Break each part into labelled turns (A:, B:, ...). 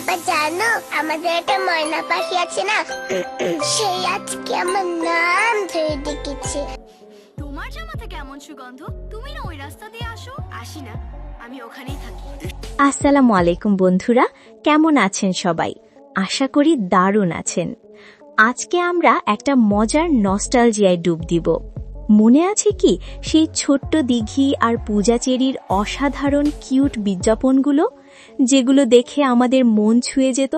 A: বাবা জানো আমাদের একটা ময়না পাখি আছে না? সেই আজকে আমার নাম ধরে ডেকেছে।
B: তোমার জামাতে কেমন সুগন্ধ? তুমি না ওই রাস্তা দিয়ে আসো? আসি না আমি ওখানেই থাকি।
C: আসসালামু আলাইকুম বন্ধুরা কেমন আছেন সবাই? আশা করি দারুণ আছেন। আজকে আমরা একটা মজার নস্টালজিয়ায় ডুব দিব। মনে আছে কি সেই ছোট্ট দিঘি আর পূজাচেরির অসাধারণ কিউট বিজ্ঞাপনগুলো? যেগুলো দেখে আমাদের মন ছুঁয়ে যেত,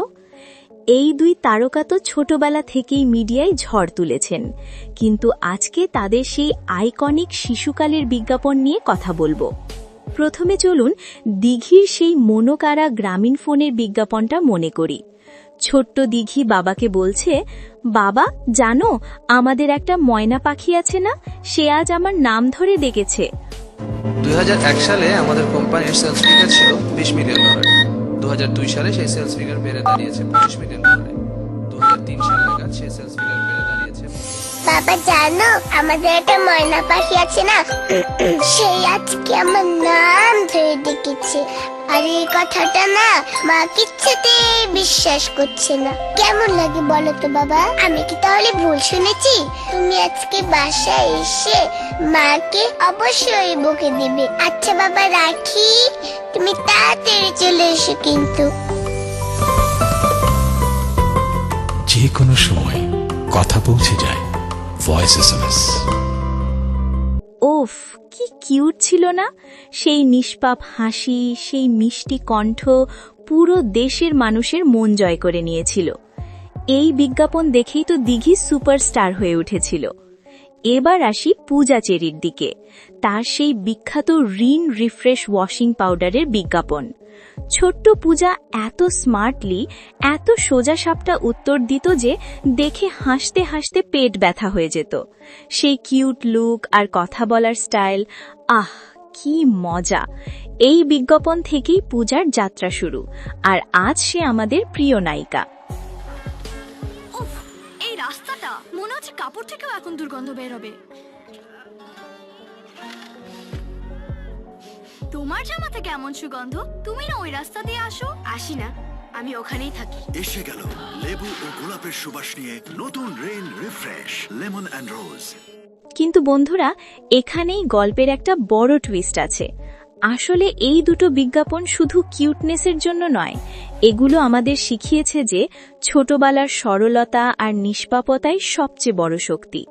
C: এই দুই তারকা তো ছোটবেলা থেকেই মিডিয়ায় ঝড় তুলেছেন। কিন্তু আজকে তাদের সেই আইকনিক শিশুকালের বিজ্ঞাপন নিয়ে কথা বলব। প্রথমে চলুন দিঘির সেই মনোকারা গ্রামীণ ফোনের বিজ্ঞাপনটা মনে করি। ছোট্ট দিঘি বাবাকে বলছে, বাবা, জানো, আমাদের একটা ময়না পাখি আছে না? সে আজ আমার নাম ধরে ডেকেছে।
D: দুই হাজার এক সালে আমাদের কোম্পানির সেলস ফিগার ছিল বিশ মিলিয়ন ডলার দু হাজার দুই সালে সেই সেলস ফিগার বেড়ে দাঁড়িয়েছে পঁচিশ মিলিয়ন ডলারে দু সাল নাগাদ সেলস ফিগার
A: বাবা জানো, আমাদের একটা ময়না পাখি আছে না? সেই আজকে আমার নাম ধরে ডেকেছে। আর এই কথাটা না মা কিচ্ছুতে বিশ্বাস করছে না। কেমন লাগে বলো তো বাবা? আমি কি তাহলে ভুল শুনেছি? তুমি আজকে বাসায় এসে মাকে অবশ্যই বকে দিবে। আচ্ছা বাবা, রাখি। তুমি তাড়াতাড়ি চলে এসো কিন্তু।
E: যে কোনো সময় কথা পৌঁছে যায়। ভয়েস এস এম এস
C: ওফ, কি কিউট ছিল না? সেই নিষ্পাপ হাসি, সেই মিষ্টি কণ্ঠ পুরো দেশের মানুষের মন জয় করে নিয়েছিল। এই বিজ্ঞাপন দেখেই তো দিঘি সুপারস্টার হয়ে উঠেছিল। এবার আসি পূজা চেরির দিকে। তার সেই বিখ্যাত রিন রিফ্রেশ ওয়াশিং পাউডারের বিজ্ঞাপন। ছোট্ট পূজা এত স্মার্টলি এত সোজা সাপটা উত্তর দিত যে দেখে হাসতে হাসতে পেট ব্যথা হয়ে যেত। সেই কিউট লুক আর কথা বলার স্টাইল আহ, কি মজা। এই বিজ্ঞাপন থেকেই পূজার যাত্রা শুরু, আর আজ সে আমাদের প্রিয় নায়িকা।
B: এই রাস্তাটা, মনে হচ্ছে কাপড় থেকেও এখন দুর্গন্ধ বের তোমার জামাতে কেমন সুগন্ধ? তুমি না ওই রাস্তা দিয়ে আসো? আসি না আমি ওখানেই থাকি।
F: এসে গেল লেবু ও গোলাপের সুবাস নিয়ে নতুন rain refresh lemon and rose.
C: কিন্তু বন্ধুরা এখানেই গল্পের একটা বড় টুইস্ট আছে। আসলে এই দুটো বিজ্ঞাপন শুধু কিউটনেসের জন্য নয় এগুলো আমাদের শিখিয়েছে যে ছোটবেলার সরলতা আর নিষ্পাপতাই সবচেয়ে বড় শক্তি।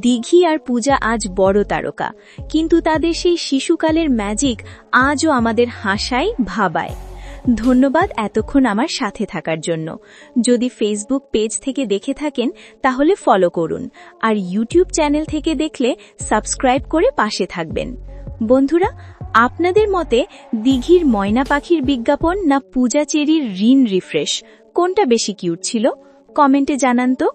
C: দিঘি আর পূজা আজ বড় তারকা, কিন্তু তাদের সেই শিশুকালের ম্যাজিক আজও আমাদের হাসায়, ভাবায়। ধন্যবাদ এতক্ষণ আমার সাথে থাকার জন্য। যদি ফেসবুক পেজ থেকে দেখে থাকেন, তাহলে ফলো করুন। আর ইউটিউব চ্যানেল থেকে দেখলে সাবস্ক্রাইব করে পাশে থাকবেন। বন্ধুরা আপনাদের মতে দিঘির ময়না পাখির বিজ্ঞাপন না পূজা চেরির ঋণ রিফ্রেশ? কোনটা বেশি কিউট ছিল? কমেন্টে জানান তো।